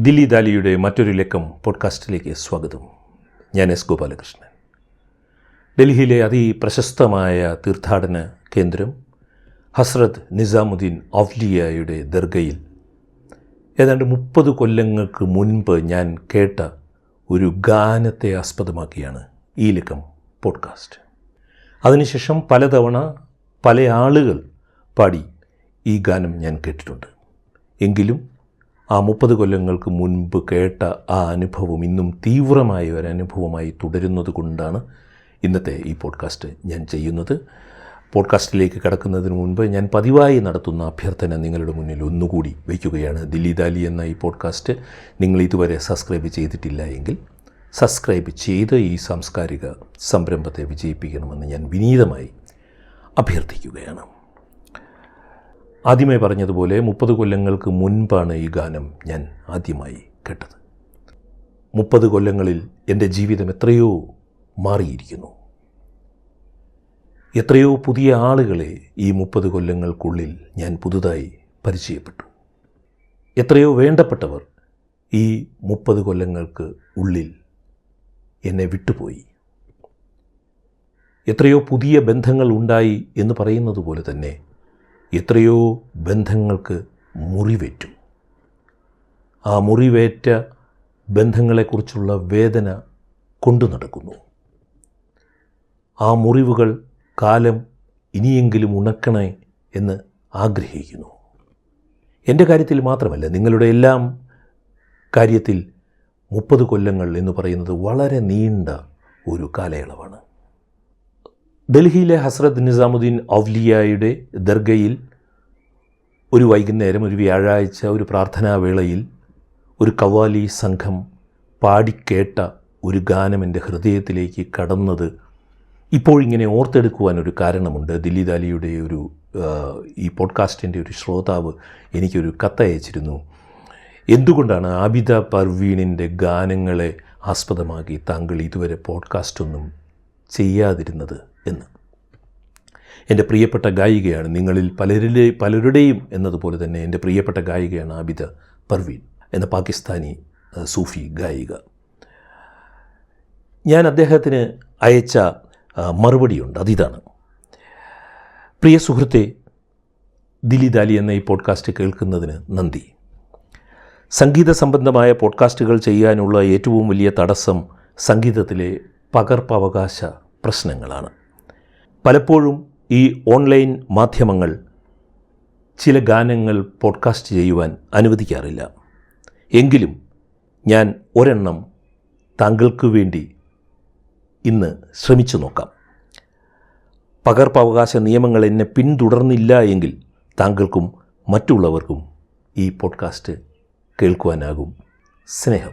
ദില്ലി ദാലിയുടെ മറ്റൊരു ലക്കം പോഡ്കാസ്റ്റിലേക്ക് സ്വാഗതം. ഞാൻ എസ് ഗോപാലകൃഷ്ണൻ. ഡൽഹിയിലെ അതിപ്രശസ്തമായ തീർത്ഥാടന കേന്ദ്രം ഹസ്രത് നിസാമുദ്ദീൻ ഔഫ്ലിയയുടെ ദർഗയിൽ. ഏതാണ്ട് മുപ്പത് കൊല്ലങ്ങൾക്ക് മുൻപ് ഞാൻ കേട്ട ഒരു ഗാനത്തെ ആസ്പദമാക്കിയാണ് ഈ ലക്കം പോഡ്കാസ്റ്റ്. അതിനുശേഷം പലതവണ പല ആളുകൾ പാടി ഈ ഗാനം ഞാൻ കേട്ടിട്ടുണ്ട്. എങ്കിലും ആ മുപ്പത് കൊല്ലങ്ങൾക്ക് മുൻപ് കേട്ട ആ അനുഭവം ഇന്നും തീവ്രമായ ഒരു അനുഭവമായി തുടരുന്നത് കൊണ്ടാണ് ഇന്നത്തെ ഈ പോഡ്കാസ്റ്റ് ഞാൻ ചെയ്യുന്നത്. പോഡ്കാസ്റ്റിലേക്ക് കടക്കുന്നതിന് മുൻപ് ഞാൻ പതിവായി നടത്തുന്ന അഭ്യർത്ഥന നിങ്ങളുടെ മുന്നിൽ ഒന്നുകൂടി വയ്ക്കുകയാണ്. ദില്ലി ദാലി എന്ന ഈ പോഡ്കാസ്റ്റ് നിങ്ങൾ ഇതുവരെ സബ്സ്ക്രൈബ് ചെയ്തിട്ടില്ല എങ്കിൽ സബ്സ്ക്രൈബ് ചെയ്ത് ഈ സാംസ്കാരിക സംരംഭത്തെ വിജയിപ്പിക്കണമെന്ന് ഞാൻ വിനീതമായി അഭ്യർത്ഥിക്കുകയാണ്. ആദ്യമേ പറഞ്ഞതുപോലെ മുപ്പത് കൊല്ലങ്ങൾക്ക് മുൻപാണ് ഈ ഗാനം ഞാൻ ആദ്യമായി കേട്ടത്. മുപ്പത് കൊല്ലങ്ങളിൽ എന്റെ ജീവിതം എത്രയോ മാറിയിരിക്കുന്നു. എത്രയോ പുതിയ ആളുകളെ ഈ മുപ്പത് കൊല്ലങ്ങൾക്കുള്ളിൽ ഞാൻ പുതുതായി പരിചയപ്പെട്ടു. എത്രയോ വേണ്ടപ്പെട്ടവർ ഈ മുപ്പത് കൊല്ലങ്ങൾക്ക് ഉള്ളിൽ എന്നെ വിട്ടുപോയി. എത്രയോ പുതിയ ബന്ധങ്ങൾ ഉണ്ടായി എന്ന് പറയുന്നത് പോലെ തന്നെ എത്രയോ ബന്ധങ്ങൾക്ക് മുറിവേറ്റു. ആ മുറിവേറ്റ ബന്ധങ്ങളെക്കുറിച്ചുള്ള വേദന കൊണ്ടു നടക്കുന്നു. ആ മുറിവുകൾ കാലം ഇനിയെങ്കിലും ഉണക്കണേ എന്ന് ആഗ്രഹിക്കുന്നു. എന്റെ കാര്യത്തിൽ മാത്രമല്ല നിങ്ങളുടെ എല്ലാം കാര്യത്തിൽ മുപ്പത് കൊല്ലങ്ങൾ എന്ന് പറയുന്നത് വളരെ നീണ്ട ഒരു കാലയളവാണ്. ഡൽഹിയിലെ ഹസ്രത് നിസാമുദ്ദീൻ ഔലിയായുടെ ദർഗയിൽ ഒരു വൈകുന്നേരം ഒരു വ്യാഴാഴ്ച ഒരു പ്രാർത്ഥനാവേളയിൽ ഒരു കവാലി സംഘം പാടിക്കേട്ട ഒരു ഗാനം എന്റെ ഹൃദയത്തിലേക്ക് കടന്നത്. ഇപ്പോൾ ഇങ്ങനെ ഓർത്തെടുക്കുവാൻ ഒരു കാരണമുണ്ട്. ദില്ലി ദാലിയുടെ ഒരു ഈ പോഡ്കാസ്റ്റിന്റെ ഒരു ശ്രോതാവ് എനിക്കൊരു കത്തയച്ചിരുന്നു എന്തുകൊണ്ടാണ് ആബിദ പർവീണിന്റെ ഗാനങ്ങളെ ആസ്പദമാക്കി താങ്കൾ ഇതുവരെ പോഡ്കാസ്റ്റൊന്നും ചെയ്യാതിരുന്നത്? എന്ന്. എന്റെ പ്രിയപ്പെട്ട ഗായികയാണ് നിങ്ങളിൽ പലരിലെ പലരുടെയും എന്നതുപോലെ തന്നെ എന്റെ പ്രിയപ്പെട്ട ഗായികയാണ് ആബിദ പർവീൻ എന്ന പാകിസ്ഥാനി സൂഫി ഗായിക. ഞാൻ അദ്ദേഹത്തിന് അയച്ച മറുപടിയുണ്ട്. അതിതാണ്. പ്രിയ സുഹൃത്തെ ദിലി ദാലി എന്ന ഈ പോഡ്കാസ്റ്റ് കേൾക്കുന്നതിന് നന്ദി. സംഗീത സംബന്ധമായ പോഡ്കാസ്റ്റുകൾ ചെയ്യാനുള്ള ഏറ്റവും വലിയ തടസ്സം സംഗീതത്തിലെ പകർപ്പവകാശ പ്രശ്നങ്ങളാണ്. പലപ്പോഴും ഈ ഓൺലൈൻ മാധ്യമങ്ങൾ ചില ഗാനങ്ങൾ പോഡ്കാസ്റ്റ് ചെയ്യുവാൻ അനുവദിക്കാറില്ല. എങ്കിലും ഞാൻ ഒരെണ്ണം താങ്കൾക്ക് വേണ്ടി ഇന്ന് ശ്രമിച്ചു നോക്കാം. പകർപ്പവകാശ നിയമങ്ങൾ എന്നെ പിന്തുടർന്നില്ല എങ്കിൽ താങ്കൾക്കും മറ്റുള്ളവർക്കും ഈ പോഡ്കാസ്റ്റ് കേൾക്കുവാനാകും സ്നേഹം.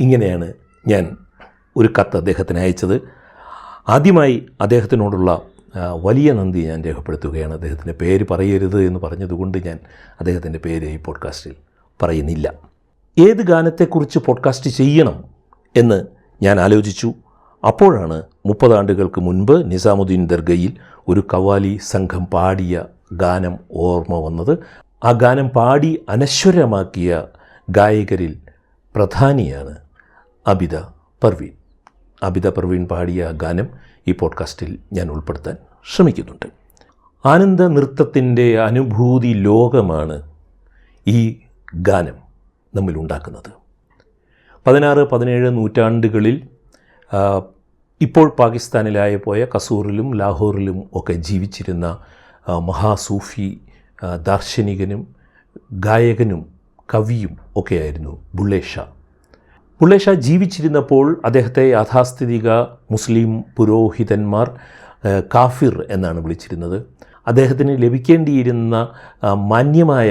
ഇങ്ങനെയാണ് ഞാൻ ഒരു കത്ത് അദ്ദേഹത്തിന് അയച്ചത്. ആദ്യമായി അദ്ദേഹത്തിനോടുള്ള വലിയ നന്ദി ഞാൻ രേഖപ്പെടുത്തുകയാണ്. അദ്ദേഹത്തിന്റെ പേര് പറയരുത് എന്ന് പറഞ്ഞതുകൊണ്ട് ഞാൻ അദ്ദേഹത്തിന്റെ പേര് ഈ പോഡ്കാസ്റ്റിൽ പറയുന്നില്ല. ഏത് ഗാനത്തെക്കുറിച്ച് പോഡ്കാസ്റ്റ് ചെയ്യണം എന്ന് ഞാൻ ആലോചിച്ചു. അപ്പോഴാണ് മുപ്പതാണ്ടുകൾക്ക് മുൻപ് നിസാമുദ്ദീൻ ദർഗയിൽ ഒരു കവാലി സംഘം പാടിയ ഗാനം ഓർമ്മ വന്നത്. ആ ഗാനം പാടി അനശ്വരമാക്കിയ ഗായകരിൽ പ്രധാനിയാണ് അബിത പർവീൻ അബിത പ്രവീൺ പാടിയ ഗാനം ഈ പോഡ്കാസ്റ്റിൽ ഞാൻ ഉൾപ്പെടുത്താൻ ശ്രമിക്കുന്നുണ്ട്. ആനന്ദ നൃത്തത്തിന്റെ അനുഭൂതി ലോകമാണ് ഈ ഗാനം നമ്മിൽ ഉണ്ടാക്കുന്നത്. പതിനാറ് പതിനേഴ് നൂറ്റാണ്ടുകളിൽ ഇപ്പോൾ പാകിസ്ഥാനിലായ പോയ കസൂറിലും ലാഹോറിലും ഒക്കെ ജീവിച്ചിരുന്ന മഹാസൂഫി ദാർശനികനും ഗായകനും കവിയും ഒക്കെയായിരുന്നു ബുള്ളേ ഷാ ഷാ ജീവിച്ചിരുന്നപ്പോൾ അദ്ദേഹത്തെ യാഥാസ്ഥിതിക മുസ്ലിം പുരോഹിതന്മാർ കാഫിർ എന്നാണ് വിളിച്ചിരുന്നത്. അദ്ദേഹത്തിന് ലഭിക്കേണ്ടിയിരുന്ന മാന്യമായ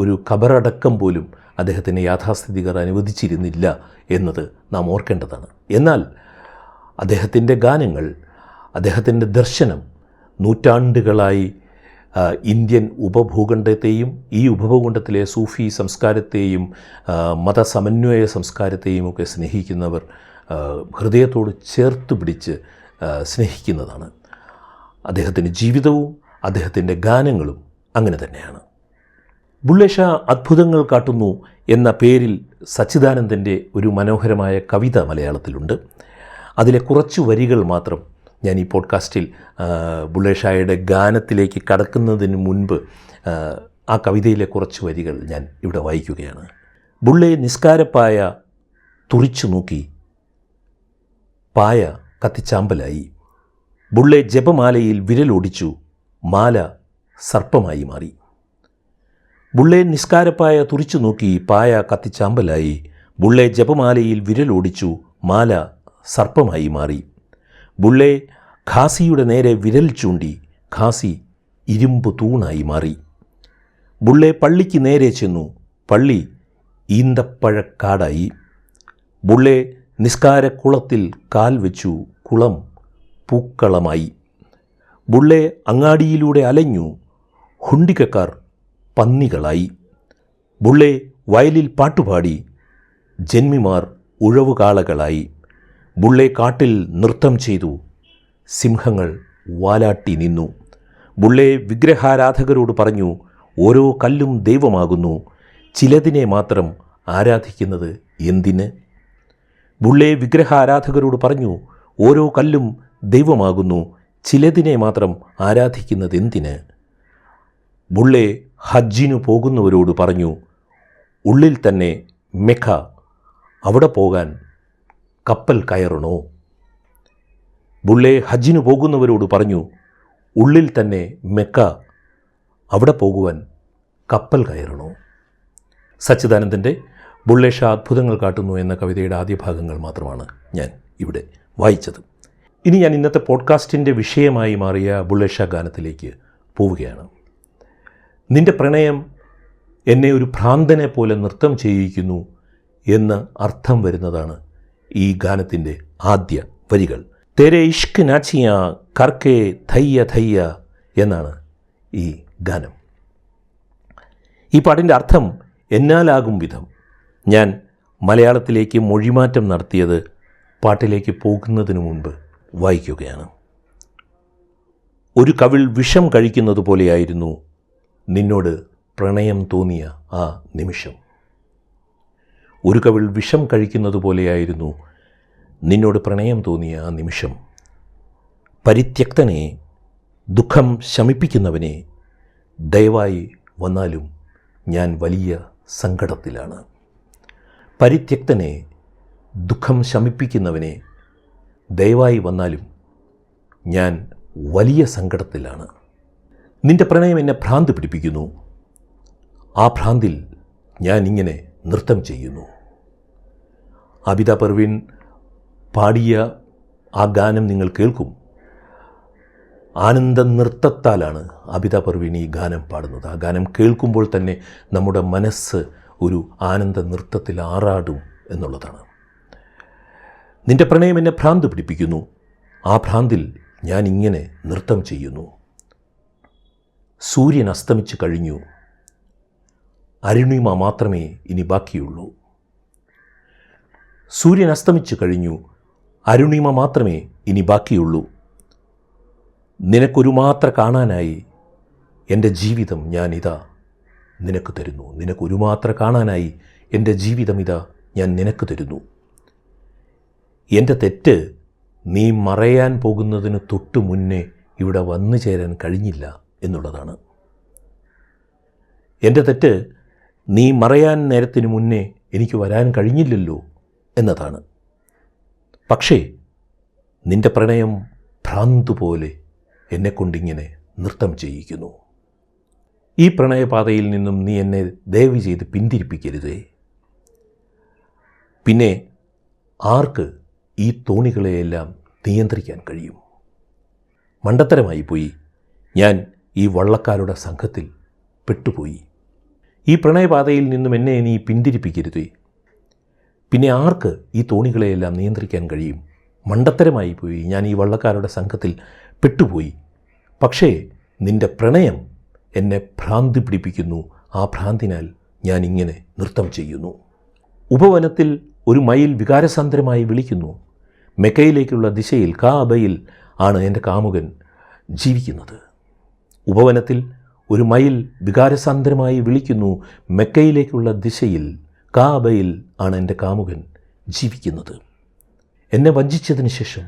ഒരു ഖബറടക്കം പോലും അദ്ദേഹത്തിന് യാഥാസ്ഥിതികർ അനുവദിച്ചിരുന്നില്ല എന്നത് നാം ഓർക്കേണ്ടതാണ്. എന്നാൽ അദ്ദേഹത്തിന്റെ ഗാനങ്ങൾ അദ്ദേഹത്തിന്റെ ദർശനം നൂറ്റാണ്ടുകളായി ഇന്ത്യൻ ഉപഭൂഖണ്ഡത്തെയും ഈ ഉപഭൂഖണ്ഡത്തിലെ സൂഫി സംസ്കാരത്തെയും മതസമന്വയ സംസ്കാരത്തെയും ഒക്കെ സ്നേഹിക്കുന്നവർ ഹൃദയത്തോട് ചേർത്ത് പിടിച്ച് സ്നേഹിക്കുന്നതാണ്. അദ്ദേഹത്തിന്റെ ജീവിതവും അദ്ദേഹത്തിന്റെ ഗാനങ്ങളും അങ്ങനെ തന്നെയാണ്. ബുള്ളേഷ അത്ഭുതങ്ങൾ കാട്ടുന്നു എന്ന പേരിൽ സച്ചിദാനന്ദന്റെ ഒരു മനോഹരമായ കവിത മലയാളത്തിലുണ്ട്. അതിലെ കുറച്ച് വരികൾ മാത്രം ഞാൻ ഈ പോഡ്കാസ്റ്റിൽ ബുള്ളേഷായുടെ ഗാനത്തിലേക്ക് കടക്കുന്നതിന് മുൻപ് ആ കവിതയിലെ കുറച്ച് വരികൾ ഞാൻ ഇവിടെ വായിക്കുകയാണ്. ബുള്ളെ നിസ്കാരപ്പായ തുറിച്ചു നോക്കി പായ കത്തിച്ചാമ്പലായി. ബുള്ളെ ജപമാലയിൽ വിരലോടിച്ചു മാല സർപ്പമായി മാറി. ബുള്ളെ നിസ്കാരപ്പായ തുറിച്ചു നോക്കി പായ കത്തിച്ചാമ്പലായി. ബുള്ളെ ജപമാലയിൽ വിരലോടിച്ചു മാല സർപ്പമായി മാറി. ബുള്ളെ ഖാസിയുടെ നേരെ വിരൽ ചൂണ്ടി ഖാസി ഇരുമ്പ് തൂണായി മാറി. ബുള്ളെ പള്ളിക്ക് നേരെ ചെന്നു. പള്ളി ഈന്തപ്പഴക്കാടായി. ബുള്ളെ നിസ്കാരക്കുളത്തിൽ കാൽ വെച്ചു. കുളം പൂക്കളമായി. ബുള്ളെ അങ്ങാടിയിലൂടെ അലഞ്ഞു. ഹുണ്ടിക്കക്കാർ പന്നികളായി. ബുള്ളെ വയലിൽ പാട്ടുപാടി. ജന്മിമാർ ഉഴവുകാളകളായി. ബുള്ളെ കാട്ടിൽ നൃത്തം ചെയ്തു. സിംഹങ്ങൾ വാലാട്ടി നിന്നു. ബുള്ളെ വിഗ്രഹാരാധകരോട് പറഞ്ഞു ഓരോ കല്ലും ദൈവമാകുന്നു. ചിലതിനെ മാത്രം ആരാധിക്കുന്നത് എന്തിന്? ബുള്ളെ വിഗ്രഹാരാധകരോട് പറഞ്ഞു ഓരോ കല്ലും ദൈവമാകുന്നു. ചിലതിനെ മാത്രം ആരാധിക്കുന്നത് എന്തിന്? ബുള്ളെ ഹജ്ജിനു പോകുന്നവരോട് പറഞ്ഞു ഉള്ളിൽ തന്നെ മെഖ അവിടെ പോകാൻ കപ്പൽ കയറണോ? ബുള്ളെ ഹജ്ജിനു പോകുന്നവരോട് പറഞ്ഞു ഉള്ളിൽ തന്നെ മെക്ക അവിടെ പോകുവാൻ കപ്പൽ കയറണോ? സച്ചിദാനന്ദന്റെ ബുള്ളേഷ അത്ഭുതങ്ങൾ കാട്ടുന്നു എന്ന കവിതയുടെ ആദ്യ ഭാഗങ്ങൾ മാത്രമാണ് ഞാൻ ഇവിടെ വായിച്ചത്. ഇനി ഞാൻ ഇന്നത്തെ പോഡ്കാസ്റ്റിന്റെ വിഷയമായി മാറിയ ബുള്ളേഷ ഗാനത്തിലേക്ക് പോവുകയാണ്. നിന്റെ പ്രണയം എന്നെ ഒരു ഭ്രാന്തനെ പോലെ നൃത്തം ചെയ്യിക്കുന്നു എന്ന് അർത്ഥം വരുന്നതാണ് ഈ ഗാനത്തിന്റെ ആദ്യ വരികൾ. തെരെ ഇഷ്ക് നാച്ചിയ കർക്കെ ധയ്യ ധയ്യ എന്നാണ് ഈ ഗാനം. ഈ പാട്ടിന്റെ അർത്ഥം എന്നാലാകും വിധം. ഞാൻ മലയാളത്തിലേക്ക് മൊഴിമാറ്റം നടത്തിയത് പാട്ടിലേക്ക് പോകുന്നതിനു മുൻപ് വായിക്കുകയാണ്. ഒരു കവിൾ വിഷം കഴിക്കുന്നത് പോലെയായിരുന്നു നിന്നോട് പ്രണയം തോന്നിയ ആ നിമിഷം. ഒരു കവിൾ വിഷം കഴിക്കുന്നത് പോലെയായിരുന്നു നിന്നോട് പ്രണയം തോന്നിയ ആ നിമിഷം പരിത്യക്തനെ ദുഃഖം ശമിപ്പിക്കുന്നവനെ ദയവായി വന്നാലും ഞാൻ വലിയ സങ്കടത്തിലാണ്. പരിത്യക്തനെ ദുഃഖം ശമിപ്പിക്കുന്നവനെ ദയവായി വന്നാലും ഞാൻ വലിയ സങ്കടത്തിലാണ്. നിന്റെ പ്രണയം എന്നെ ഭ്രാന്ത് പിടിപ്പിക്കുന്നു. ആ ഭ്രാന്തിൽ ഞാൻ ഇങ്ങനെ നൃത്തം ചെയ്യുന്നു. അബിത പർവീൻ പാടിയ ആ ഗാനം നിങ്ങൾ കേൾക്കും. ആനന്ദ നൃത്തത്താലാണ് അബിത പർവീൻ ഈ ഗാനം പാടുന്നത്. ആ ഗാനം കേൾക്കുമ്പോൾ തന്നെ നമ്മുടെ മനസ്സ് ഒരു ആനന്ദ നൃത്തത്തിൽ ആറാടും എന്നുള്ളതാണ്. നിന്റെ പ്രണയം എന്നെ ഭ്രാന്ത് പിടിപ്പിക്കുന്നു. ആ ഭ്രാന്തിൽ ഞാൻ ഇങ്ങനെ നൃത്തം ചെയ്യുന്നു. സൂര്യൻ അസ്തമിച്ചു കഴിഞ്ഞു. അരുണിമ മാത്രമേ ഇനി ബാക്കിയുള്ളൂ. സൂര്യൻ അസ്തമിച്ചു കഴിഞ്ഞു. അരുണിമ മാത്രമേ ഇനി ബാക്കിയുള്ളൂ. നിനക്കൊരു മാത്ര കാണാനായി എന്റെ ജീവിതം ഞാൻ ഇതാ നിനക്ക് തരുന്നു. നിനക്കൊരു മാത്ര കാണാനായി എന്റെ ജീവിതം ഇതാ ഞാൻ നിനക്ക് തരുന്നു. എന്റെ തെറ്റ് നീ മറയാൻ പോകുന്നതിന് തൊട്ടു മുന്നേ ഇവിടെ വന്നു ചേരാൻ കഴിഞ്ഞില്ല എന്നുള്ളതാണ്. എന്റെ തെറ്റ് നീ മറയാൻ നേരത്തിന് മുന്നേ എനിക്ക് വരാൻ കഴിഞ്ഞില്ലല്ലോ എന്നതാണ്. പക്ഷേ നിന്റെ പ്രണയം ഭ്രാന്തുപോലെ എന്നെക്കൊണ്ടിങ്ങനെ നൃത്തം ചെയ്യിക്കുന്നു. ഈ പ്രണയപാതയിൽ നിന്നും നീ എന്നെ ദയവ് ചെയ്ത് പിന്തിരിപ്പിക്കരുതേ. പിന്നെ ആർക്ക് ഈ തോണികളെയെല്ലാം നിയന്ത്രിക്കാൻ കഴിയും? മണ്ടത്തരമായി പോയി. ഞാൻ ഈ വള്ളക്കാരുടെ സംഘത്തിൽ പെട്ടുപോയി. ഈ പ്രണയപാതയിൽ നിന്നും എന്നെ നീ പിന്തിരിപ്പിക്കരുതേ. പിന്നെ ആർക്ക് ഈ തോണികളെയെല്ലാം നിയന്ത്രിക്കാൻ കഴിയും? മണ്ടത്തരമായി പോയി. ഞാൻ ഈ വള്ളക്കാരുടെ സംഘത്തിൽ പെട്ടുപോയി. പക്ഷേ നിന്റെ പ്രണയം എന്നെ ഭ്രാന്തി പിടിപ്പിക്കുന്നു. ആ ഭ്രാന്തിനാൽ ഞാൻ ഇങ്ങനെ നൃത്തം ചെയ്യുന്നു. ഉപവനത്തിൽ ഒരു മയിൽ വികാരസാന്ദ്രമായി വിളിക്കുന്നു. മെക്കയിലേക്കുള്ള ദിശയിൽ കാബയിൽ ആണ് എന്റെ കാമുകൻ ജീവിക്കുന്നത്. ഉപവനത്തിൽ ഒരു മയിൽ വികാരസാന്ദ്രമായി വിളിക്കുന്നു. മെക്കയിലേക്കുള്ള ദിശയിൽ കാബയിൽ ആണ് എന്റെ കാമുകൻ ജീവിക്കുന്നത്. എന്നെ വഞ്ചിച്ചതിന് ശേഷം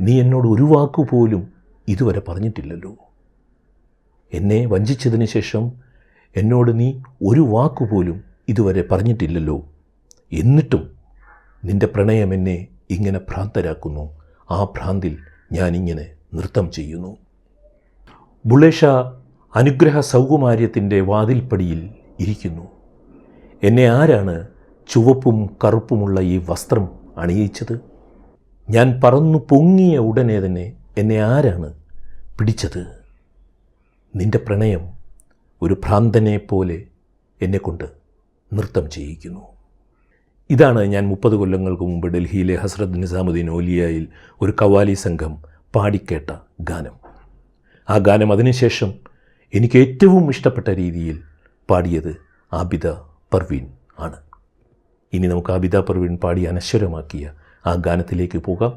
നീ എന്നോട് ഒരു വാക്കുപോലും ഇതുവരെ പറഞ്ഞിട്ടില്ലല്ലോ. എന്നെ വഞ്ചിച്ചതിന് ശേഷം എന്നോട് നീ ഒരു വാക്കുപോലും ഇതുവരെ പറഞ്ഞിട്ടില്ലല്ലോ. എന്നിട്ടും നിന്റെ പ്രണയം എന്നെ ഇങ്ങനെ ഭ്രാന്തരാക്കുന്നു. ആ ഭ്രാന്തിൽ ഞാനിങ്ങനെ നൃത്തം ചെയ്യുന്നു. ബുളേഷ അനുഗ്രഹ സൗകുമാര്യത്തിന്റെ വാതിൽപ്പടിയിൽ ഇരിക്കുന്നു. എന്നെ ആരാണ് ചുവപ്പും കറുപ്പുമുള്ള ഈ വസ്ത്രം അണിയിച്ചത്? ഞാൻ പറന്നു പൊങ്ങിയ ഉടനെ തന്നെ എന്നെ ആരാണ് പിടിച്ചത്? നിന്റെ പ്രണയം ഒരു ഭ്രാന്തനെ പോലെ എന്നെക്കൊണ്ട് നൃത്തം ചെയ്യിക്കുന്നു. ഇതാണ് ഞാൻ മുപ്പത് കൊല്ലങ്ങൾക്ക് മുമ്പ് ഡൽഹിയിലെ ഹസ്രത് നിസാമുദ്ദീൻ ഓലിയായിൽ ഒരു കവാലി സംഘം പാടിക്കേട്ട ഗാനം. ആ ഗാനം അതിനുശേഷം എനിക്ക് ഏറ്റവും ഇഷ്ടപ്പെട്ട രീതിയിൽ പാടിയത് ആബിദ പർവീൻ ആണ് ഇനി നമുക്ക് ആബിദ പർവീൻ പാടി അനശ്വരമാക്കിയ ആ ഗാനത്തിലേക്ക് പോകാം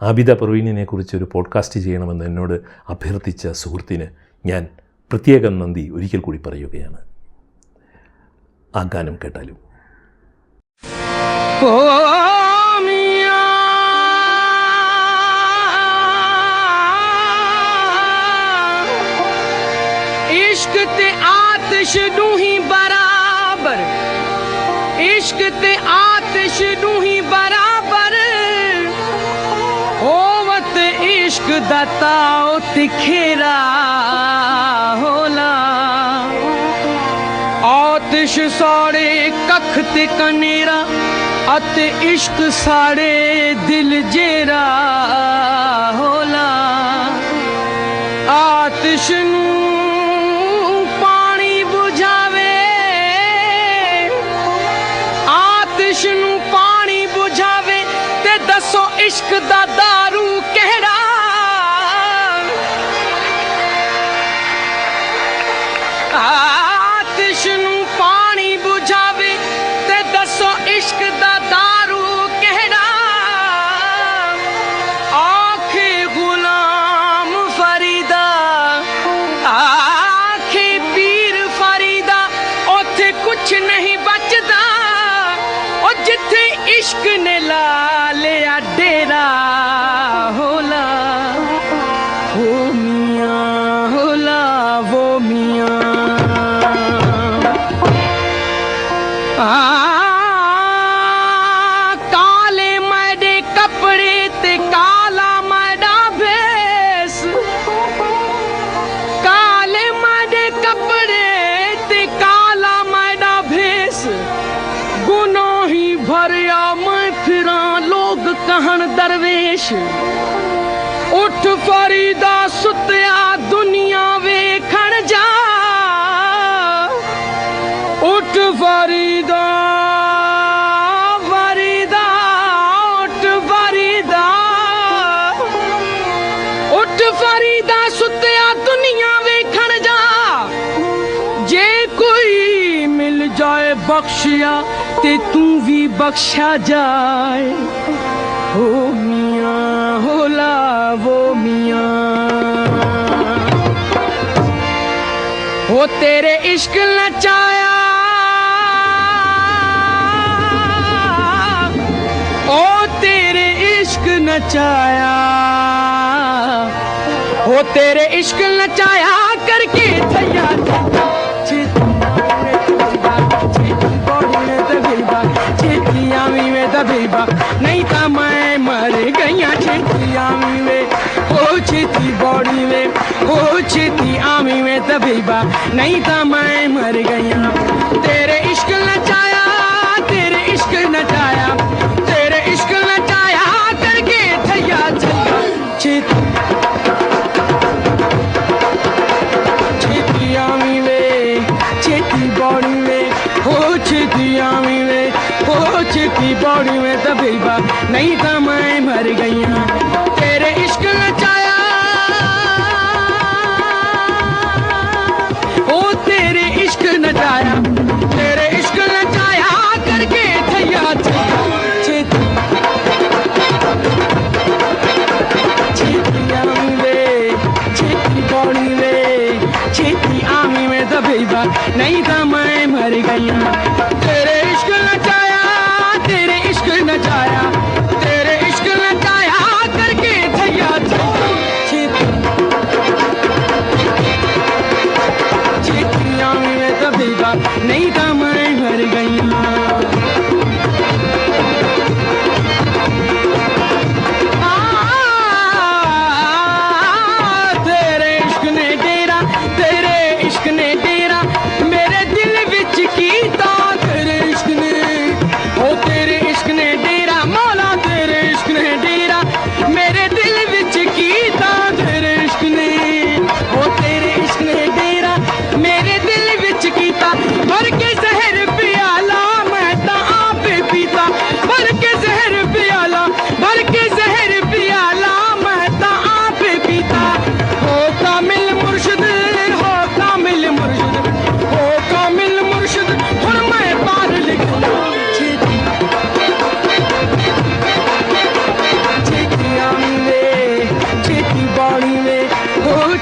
ആബിദ പർവീനിനെ കുറിച്ച് ഒരു പോഡ്കാസ്റ്റ് ചെയ്യണമെന്ന് എന്നോട് അഭ്യർത്ഥിച്ച സുഹൃത്തിന് ഞാൻ പ്രത്യേകം നന്ദി ഒരിക്കൽ കൂടി പറയുകയാണ് ആ ഗാനം കേട്ടാലും ओ मियां इश्क ते आतिश दूही ਬਰਾਬਰ। ਇਸ਼ਕ ਤੇ ਆਤਿਸ਼ ਨੂੰ ਹੀ ਬਰਾਬਰ। ਹੋਵਤ ਇਸ਼ਕ ਦਾ ਤਾਉ ਤਿਖੇਰਾ ਹੋਲਾ। ਆਤਿਸ਼ ਸਾੜੇ ਕੱਖ ਤੇ ਕਨੇਰਾ ਅਤੇ ਇਸ਼ਕ ਸਾੜੇ ਦਿਲ ਜੇਰਾ। ਦਾ ਦਾਰੂ ਕਿਹੜਾ? ਆਤਿਸ਼ ਨੂੰ ਪਾਣੀ ਬੁਝਾਵੇ ਤੇ ਦੱਸੋ ਇਸ਼ਕ ਦਾ ਦਾਰੂ ਕਿਹੜਾ? ਆਖੇ ਗੁਲਾਮ ਫਰੀਦਾ, ਆਖੇ ਪੀਰ ਫਰੀਦਾ, ਉੱਥੇ ਕੁਛ ਨਹੀਂ ਬਚ इश्क ने ला लिया डेरा हो। ਉੱਟ ਫਰੀਦਾ ਫਰੀਦਾ ਉੱਟ ਫਰੀਦਾ ਉੱਟ ਫਰੀਦਾ ਸੁੱਤਿਆ ਦੁਨੀਆ ਵੇਖਣ ਜਾ। ਜੇ ਕੋਈ ਮਿਲ ਜਾਏ ਬਖਸ਼ਿਆ ਤੇ ਤੂੰ ਵੀ ਬਖਸ਼ਾ ਜਾਏ। ਹੋ ਮੀਆਂ, ਹੋ ਲਾਵੋ ਮੀਆਂ। ਹੋ ਤੇਰੇ ਇਸ਼ਕ ਨਚਾਇਆ नचाया। हो तेरे इश्क नचाया करके छैया नहीं था मैं मर गया छेती आमी में ओ छेती बॉडी में ओ छेती आमी में तबीबा नहीं था मैं मर गईया।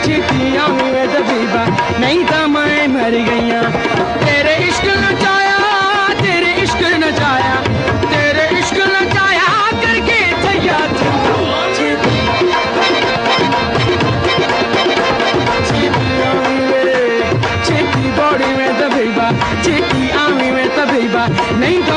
चिटिया हुए दबीबा नहीं तो मैं मर गईया। तेरे इश्क नचाया तेरे इश्क नचाया तेरे इश्क नचाया करके थैया चिटी बॉडी में दबीबा चिटी आमी में दबीबा नहीं तो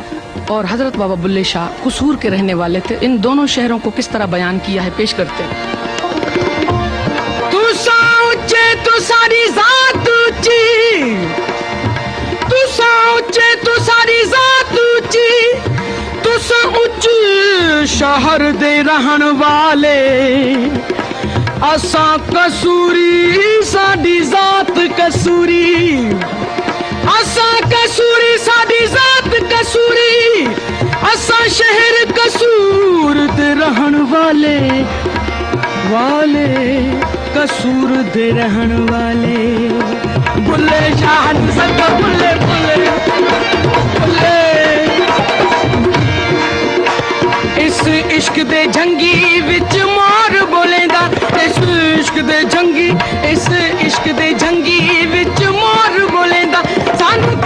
और हज़रत बाबा बुल्ले शाह कसूर के रहने वाले थे। इन दोनों शहरों को किस तरह बयान किया है, पेश करते हैं। शहर दे रहन वाले। असा कसूरी, साडी जात कसूरी। ਅਸਾਂ ਕਸੂਰੀ, ਸਾਡੀ ਜ਼ਾਤ ਕਸੂਰੀ, ਅਸਾਂ ਸ਼ਹਿਰ ਕਸੂਰ ਦੇ ਰਹਿਣ ਵਾਲੇ ਵਾਲੇ, ਕਸੂਰ ਦੇ ਰਹਿਣ ਵਾਲੇ। ਬੁੱਲੇ ਸ਼ਾਹ ਸੱਤ ਬੁੱਲੇ ਬੁੱਲੇ ਬੁੱਲੇ। ਇਸ ਇਸ਼ਕ ਦੇ ਜੰਗੀ ਵਿੱਚ ਮਾਰ ਬੋਲੇਂਦਾ, ਇਸ ਇਸ਼ਕ ਦੇ ਜੰਗੀ, ਇਸ ਇਸ਼ਕ ਦੇ ਜੰਗੀ ਵਿੱਚ ਮਾਰ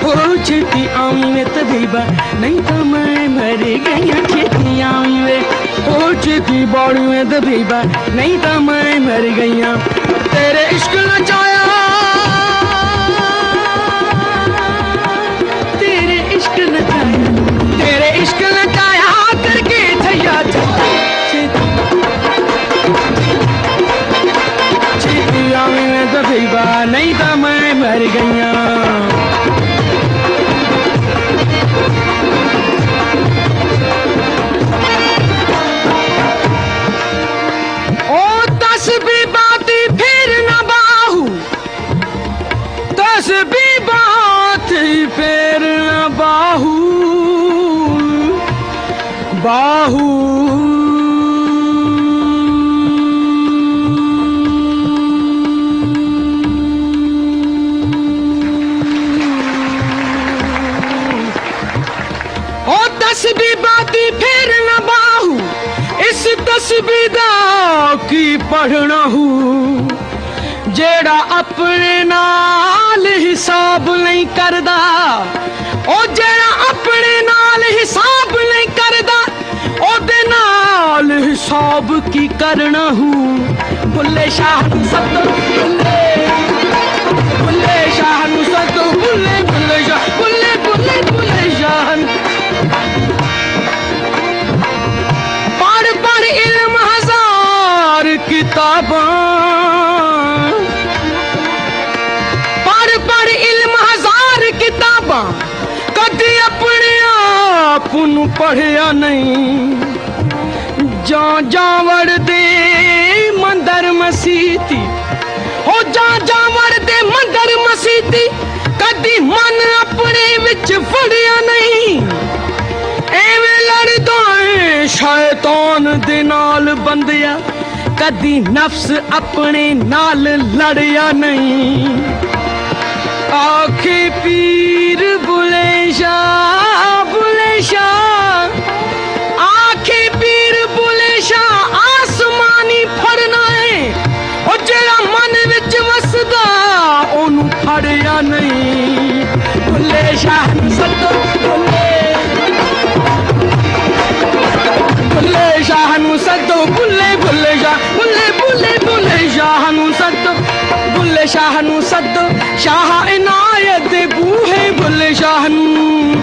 खेती आवे तभी बा नहीं तो मैं मर गया खेती आवे और खेती बाड़ी में तभी बा नहीं तो मैं मर गया तेरे इश्क नचाया तेरे इश्क नचाया तेरे इश्क नचाया ਤਸਬੀ ਕੀ ਪੜਨਾ ਹੂ ਜਿਹੜਾ ਆਪਣੇ ਨਾਲ ਹਿਸਾਬ ਨਹੀਂ ਕਰਦਾ ਉਹ ਜਿਹੜਾ ਆਪਣੇ ਨਾਲ ਹਿਸਾਬ ਨਹੀਂ ਕਰਦਾ ਉਹਦੇ ਨਾਲ ਹਿਸਾਬ ਕੀ ਕਰਨਾ ਹੂ ਬੁੱਲੇ ਸ਼ਾਹ ਨੂੰ ਸੱਤ ਬੁੱਲੇ ਕਿਤਾਬਾਂ। ਪੜ ਪੜ ਇਲਮ ਹਜ਼ਾਰ ਕਿਤਾਬਾਂ। ਕਦੀ ਆਪਣੇ ਆਪ ਨੂੰ ਪੜਿਆ ਨਹੀਂ। ਜਾਂ ਜਾਵੜ ਦੇ ਮੰਦਰ ਮਸੀਤੀ। ਹੋ ਜਾਂ ਜਾਵੜ ਦੇ ਮੰਦਰ ਮਸੀਤੀ। ਕਦੀ ਮਨ ਆਪਣੇ ਵਿੱਚ ਫੜਿਆ ਨਹੀਂ। ਐਵੇਂ ਲੜਦਾ ਏ ਸ਼ੈਤਾਨ ਦੇ ਨਾਲ ਬੰਦਿਆ। ਕਦੀ ਨਫਸ ਆਪਣੇ ਨਾਲ ਲੜਿਆ ਨਹੀਂ। ਆਖੇ ਪੀਰ ਬੁਲੇ ਸ਼ਾਹ ਬੁਲੇ ਸ਼ਾਹ। ਆਖੇ ਪੀਰ ਬੁਲੇ ਸ਼ਾਹ, ਆਸਮਾਨੀ ਫੜਨਾ ਏ ਉਹ ਜਿਹੜਾ ਮਨ ਵਿੱਚ ਵਸਦਾ, ਉਹਨੂੰ ਫੜਿਆ ਨਹੀਂ। ਬੁੱਲੇ ਸ਼ਾਹ ਨੂੰ ਸੱਦੋ। ਸ਼ਾਹ ਨੂੰ ਸੱਦੋ, ਸ਼ਾਹ ਇਨਾਇਤ ਦੇ ਬੂਹੇ ਬੁੱਲੇ ਸ਼ਾਹ ਨੂੰ।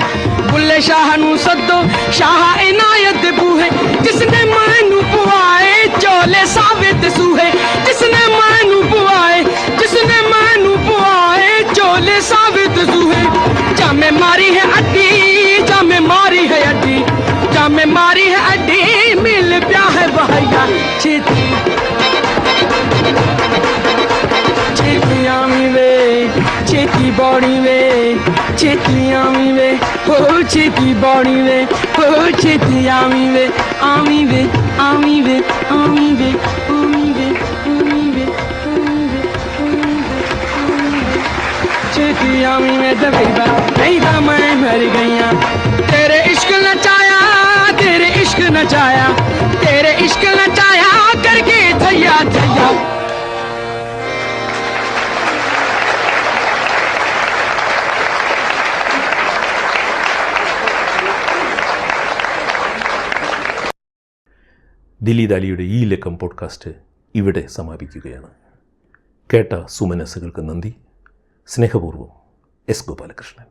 ਬੁੱਲੇ ਸ਼ਾਹ ਨੂੰ ਸੱਦੋ, ਸ਼ਾਹ ਇਨਾਇਤ ਦੇ ਬੂਹੇ। ਜਿਸਨੇ ਮੈਨੂੰ ਪੁਆਏ, ਚੋਲੇ ਸਾਬਿਤ ਸੂਹੇ। ਜਿਸਨੇ ਮੈਨੂੰ ਪੁਆਏ, ਜਿਸਨੇ ਮੈਨੂੰ ਪੁਆਏ, ਚੋਲੇ ਸਾਬਿਤ ਸੂਹੇ। ਜਾਮੇ ਮਾਰੀ ਹੈ ਅੱਡੀ, ਜਾਮੇ ਮਾਰੀ ਹੈ ਅੱਡੀ। ਜਾਮੇ ਮਾਰੀ ਹੈ ਅੱਡੀ, ਮਿਲ ਪਿਆ ਹੈ ਬਹਾਇਆ ਛੇਤੀ। चेती बॉडी वे चेती आमी वे हो चेती बॉडी वे हो चेती आमी वे आमी वे आमी वे आमी वे आमी वे आमी वे चेती आमी में दबई बा नहीं था मैं मर गईया तेरे इश्क नचाया तेरे इश्क नचाया तेरे इश्क नचाया करके थैया थैया ദിലീദ് അലിയുടെ ഈ ലക്കം പോഡ്കാസ്റ്റ് ഇവിടെ സമാപിക്കുകയാണ്. കേട്ട സുമനസ്സുകൾക്ക് നന്ദി. സ്നേഹപൂർവം എസ് ഗോപാലകൃഷ്ണൻ.